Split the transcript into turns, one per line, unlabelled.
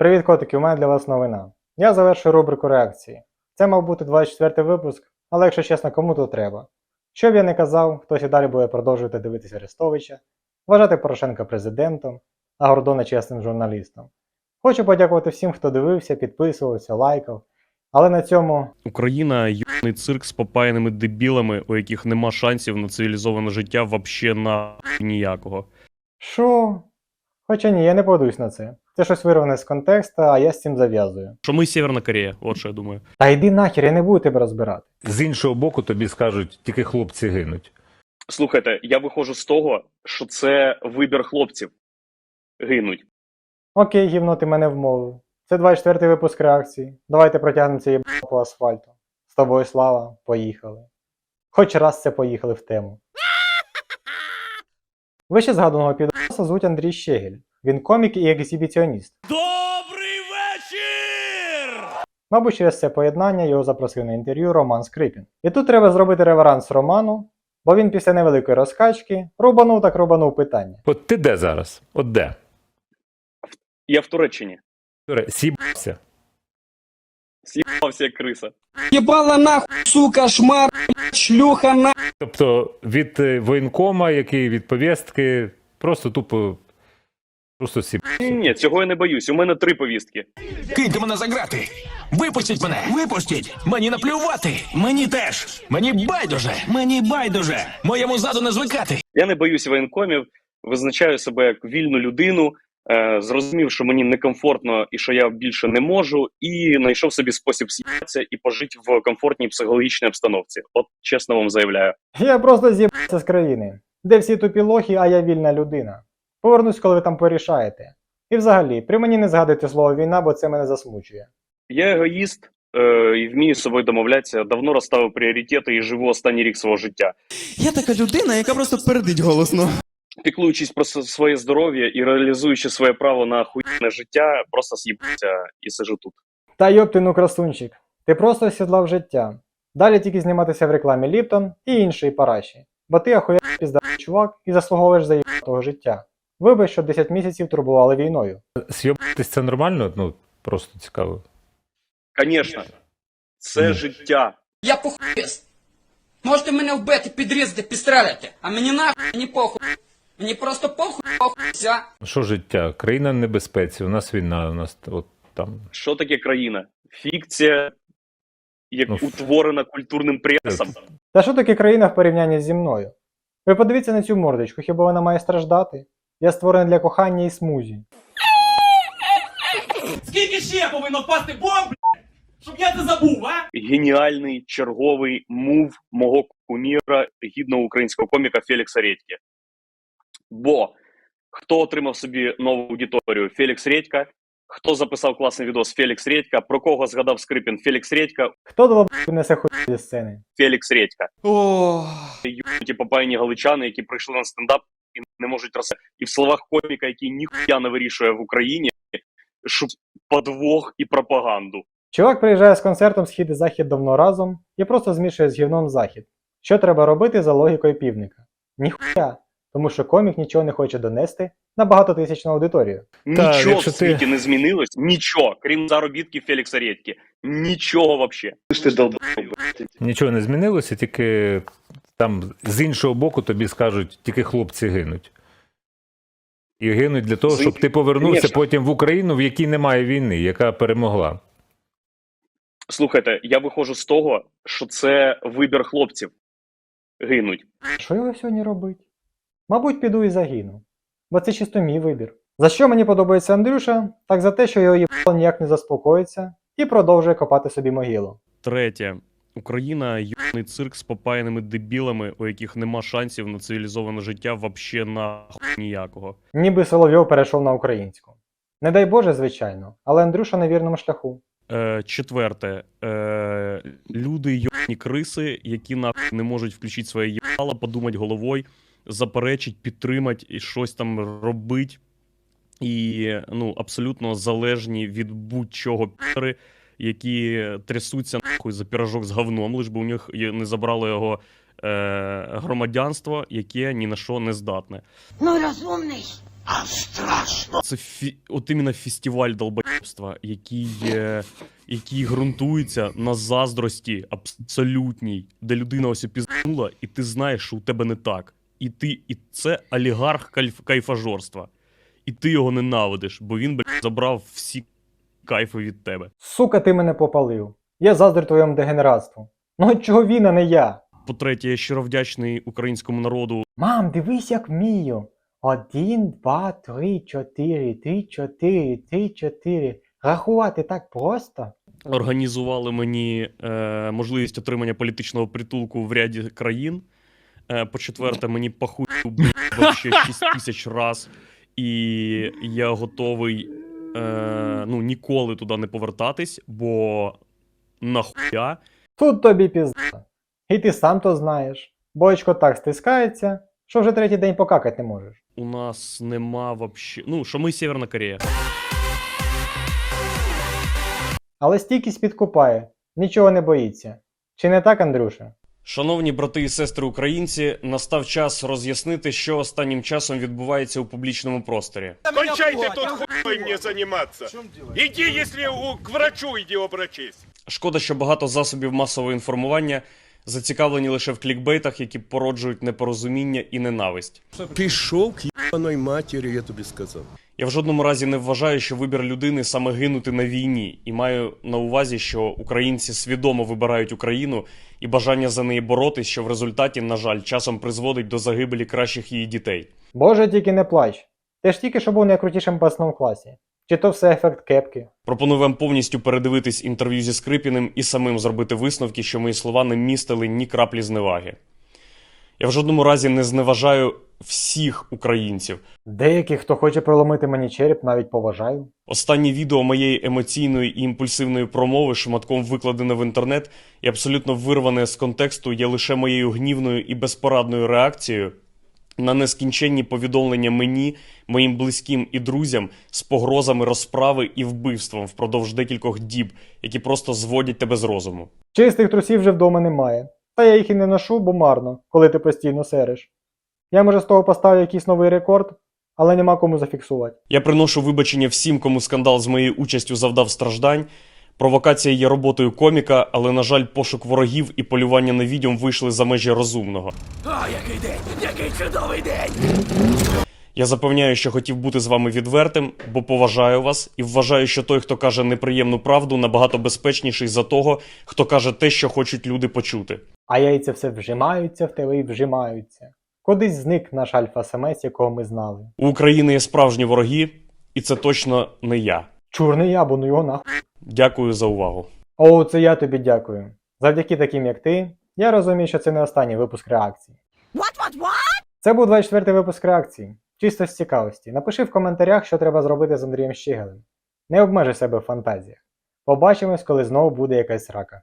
Привіт, котики! У мене для вас новина. Я завершую рубрику реакції. Це мав бути 24 випуск, але якщо чесно, кому то треба. Що б я не казав, хтось і далі буде продовжувати дивитися Арестовича, вважати Порошенка президентом, а Гордона чесним журналістом. Хочу подякувати всім, хто дивився, підписувався, лайкав. Але на цьому
Україна юний цирк з попаяними дебілами, у яких нема шансів на цивілізоване життя вообще на ніякого.
що? Хоча ні, я не подусь на це. Це щось вирване з контекста, а я з цим зав'язую.
Що ми Северна Корея, от що я думаю.
Та йди нахер, я не буду тебе розбирати.
З іншого боку, тобі скажуть, тільки хлопці гинуть.
Слухайте, я виходжу з того, що це вибір хлопців гинуть.
Окей, гівно, ти мене вмовив. Це 24-й випуск реакції. Давайте протягнемо це їбало по асфальту. З тобою слава, поїхали. Хоч раз це поїхали в тему. Вище згаданого підроса звуть Андрій Щегель. Він комік і екзибіціоніст.
Добрий вечір!
Мабуть, через це поєднання його запросив на інтерв'ю Роман Скрипін. І тут треба зробити реверанс Роману, бо він після невеликої розкачки рубанув так рубанув питання.
От ти де зараз? От де?
Я в Туреччині.
Туре, Сібався.
З'їбався як криса.
Ебала нахуй, сука, шмар, шлюха на.
Тобто від е, воєнкома, який від повістки, просто тупо. Просто.
Ні, ні, цього я не боюсь. У мене три повістки.
Киньте мене за грати! Випустіть мене! Випустіть! Мені наплювати! Мені теж! Мені байдуже! Мені байдуже! Моєму заду не звикати!
Я не боюсь воєнкомів, визначаю себе як вільну людину. Е, зрозумів, що мені некомфортно і що я більше не можу, і знайшов собі спосіб з'їбатися і пожити в комфортній психологічній обстановці. От чесно вам заявляю.
Я просто з'їбався з країни, де всі тупі лохи, а я вільна людина. Повернусь, коли ви там порішаєте. І взагалі, при мені не згадуйте слово війна, бо це мене засмучує.
Я егоїст е, і вмію з собою домовлятися. Давно розставив пріоритети і живу останній рік свого життя.
Я така людина, яка просто пердить голосно.
піклуючись про своє здоров'я і реалізуючи своє право на хуйне життя, просто з'їбався і сижу тут.
Та йоп ти ну красунчик. Ти просто осідлав життя. Далі тільки зніматися в рекламі Ліптон і іншої параші. Бо ти ахуєнний піздатий чувак і заслуговуєш за того життя. Вибач, що 10 місяців турбували війною.
Сйобатись це нормально? Ну, просто цікаво.
Звісно, це
Ні.
життя.
Я похуєст. Можете мене вбити, підрізати, підстрелити. А мені нахуй, мені похуй. Мені просто похуй, похуй, все.
Що життя? Країна в небезпеці, у нас війна, у нас от там.
Що таке країна? Фікція, як
Ну, ф-
утворена культурним пресом.
Та що таке країна в порівнянні зі мною? Ви подивіться на цю мордочку, хіба вона має страждати? Я створений для кохання і смузі.
Скільки ще повинно впасти бомб, щоб я це забув, а?
Геніальний черговий мув мого куміра, гідного українського коміка Фелікса Редьки. Бо хто отримав собі нову аудиторію? Фелікс Редька. Хто записав класний відос? Фелікс Редька. Про кого згадав Скрипін? Фелікс Редька.
Хто до несе хуй зі сцени?
Фелікс Редька.
О,
ті попаяні галичани, які прийшли на стендап не можуть роз... І в словах коміка, який ніхуя не вирішує в Україні, щоб подвох і пропаганду.
Чувак приїжджає з концертом схід і захід давно разом і просто змішує з гівном захід. Що треба робити за логікою півника? Ніхуя, тому що комік нічого не хоче донести на багатотисячну аудиторію.
Нічого
якщо
в
ти-
світі не змінилось, нічого, крім заробітків Фелікса Редьки. Нічого вообще. Ти долб...
Нічого не змінилося, тільки там з іншого боку тобі скажуть, тільки хлопці гинуть. І гинуть для того, щоб ти повернувся
Конечно.
потім в Україну, в якій немає війни, яка перемогла.
Слухайте, я виходжу з того, що це вибір хлопців гинуть.
Що його сьогодні робить? Мабуть, піду і загину. Бо це чисто мій вибір. За що мені подобається Андрюша, так за те, що його їбало ніяк не заспокоїться і продовжує копати собі могилу.
Третє. Україна юний цирк з попаяними дебілами, у яких нема шансів на цивілізоване життя вообще на ніякого.
Ніби Соловйов перейшов на українську. Не дай Боже, звичайно, але Андрюша на вірному шляху.
Е, четверте. Е, люди йобні криси, які нахуй не можуть включити своє їбало, подумати головою, заперечить, підтримати і щось там робить. І ну, абсолютно залежні від будь-чого піри, які трясуться нахуй за пірожок з говном, лиш би у них не забрало його е, громадянство, яке ні на що не здатне.
Ну, розумний.
Це фі... от іменно фестиваль долбоєбства, який, е... який ґрунтується на заздрості абсолютній, де людина ось опізнула, і ти знаєш, що у тебе не так. І ти, і це олігарх кайф... кайфажорства. І ти його ненавидиш, бо він блядь, забрав всі кайфи від тебе.
Сука, ти мене попалив. Я заздрю твоєму дегенератству. Ну от чого він, а не я?
По-третє, я щиро вдячний українському народу
Мам, дивись, як вмію. Один, два, три, чотири, три, чотири, три, чотири. Рахувати так просто.
організували мені е, можливість отримання політичного притулку в ряді країн. Е, по-четверте, мені похуй вообще 6 тисяч раз, і я готовий е, ну, ніколи туди не повертатись, бо нахуя.
Тут тобі пізда. І ти сам то знаєш. Боєчко так стискається, що вже третій день покакати не можеш.
У нас нема вообще. Ну, що ми Северна Корея.
Але стійкість підкупає, нічого не боїться. Чи не так, Андрюша?
Шановні брати і сестри українці, настав час роз'яснити, що останнім часом відбувається у публічному просторі.
Кончайте тут хуй. Иди, если у- к врачу иди обрачись.
Шкода, що багато засобів масового інформування зацікавлені лише в клікбейтах, які породжують непорозуміння і ненависть.
Пішов к ебаної матері, я тобі сказав.
Я в жодному разі не вважаю, що вибір людини саме гинути на війні, і маю на увазі, що українці свідомо вибирають Україну і бажання за неї боротись, що в результаті, на жаль, часом призводить до загибелі кращих її дітей.
Боже, тільки не плач. Ти ж тільки що був найкрутішим пасном класі. Чи то все ефект кепки?
Пропоную вам повністю передивитись інтерв'ю зі Скрипіним і самим зробити висновки, що мої слова не містили ні краплі зневаги. Я в жодному разі не зневажаю всіх українців.
Деяких, хто хоче проломити мені череп, навіть поважаю.
Останнє відео моєї емоційної і імпульсивної промови шматком викладене в інтернет і абсолютно вирване з контексту є лише моєю гнівною і безпорадною реакцією на нескінченні повідомлення мені, моїм близьким і друзям з погрозами розправи і вбивством впродовж декількох діб, які просто зводять тебе з розуму.
Чистих трусів вже вдома немає. Та я їх і не ношу, бо марно, коли ти постійно сереш. Я може з того поставлю якийсь новий рекорд, але нема кому зафіксувати.
Я приношу вибачення всім, кому скандал з моєю участю завдав страждань. Провокація є роботою коміка, але, на жаль, пошук ворогів і полювання на відьом вийшли за межі розумного.
О, який день! Який чудовий день!
Я запевняю, що хотів бути з вами відвертим, бо поважаю вас і вважаю, що той, хто каже неприємну правду, набагато безпечніший за того, хто каже те, що хочуть люди почути.
А яйця все вжимаються в тебе і вжимаються. Кудись зник наш альфа-самець, якого ми знали.
У України є справжні вороги, і це точно не я.
Чорний ябу, ну його нахуй.
Дякую за увагу.
О, це я тобі дякую. Завдяки таким, як ти, я розумію, що це не останній випуск реакції. Це був 24-й випуск реакції. Чисто з цікавості. Напиши в коментарях, що треба зробити з Андрієм Щігелем. Не обмежуй себе в фантазіях. Побачимось, коли знову буде якась рака.